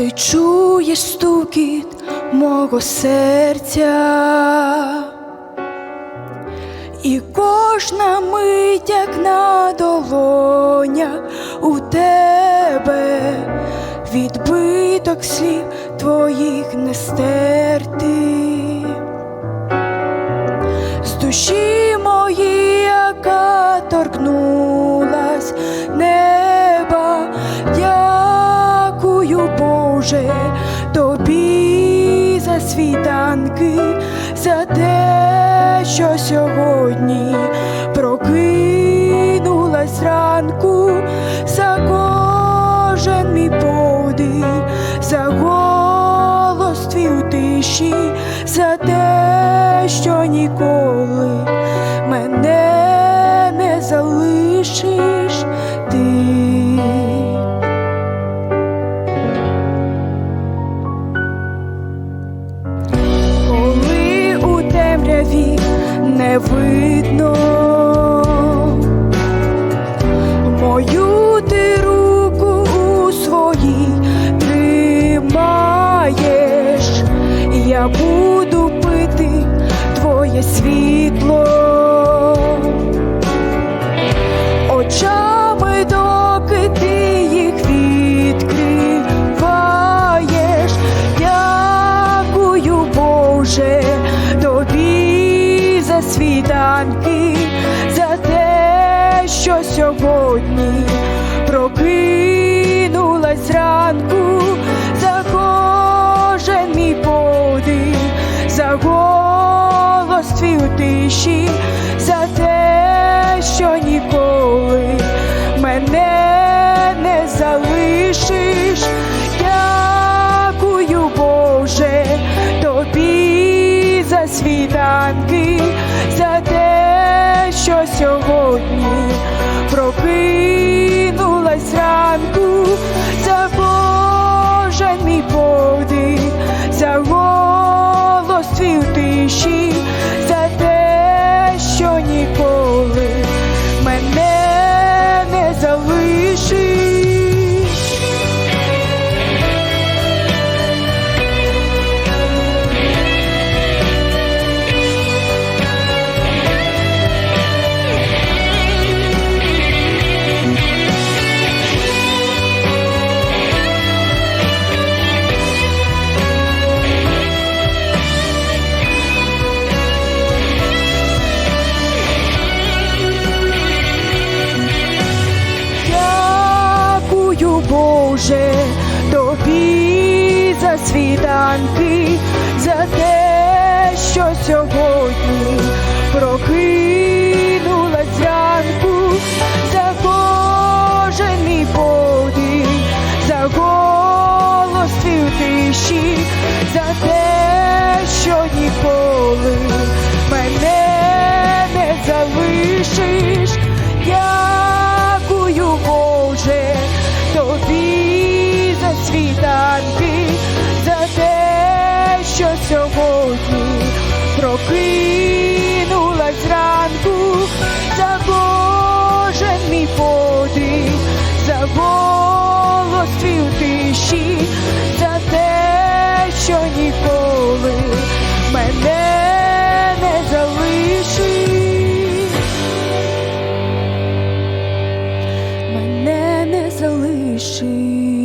ти чуєш стукіт мого серця, і кожна мить, як на долонях у тебе відбиток слів твоїх не з душі світанки, за те, що сьогодні прокинулась зранку, за кожен мій подих, за голос твій у тиші, за те, що ніколи мене не залишиш ти. Видно мою ти руку у своїй тримаєш, я буду пити твоє світло. Очами, світанки, за те, що сьогодні прокинулась зранку, за кожен мій подих, за голос твій у тиші, за те, що ніколи мене не залишиш. Дякую, Боже, тобі за світанки, що сьогодні тобі за світанки, за те, що сьогодні прокинулась зранку, за кожен мій подих, за голос твій тиші, за те, що ніколи мене світанки, за те, що сьогодні прокинулась зранку, за кожен мій подих, за голос твій у тиші, за те, що ніколи мене не залишиш. Мене не залишиш.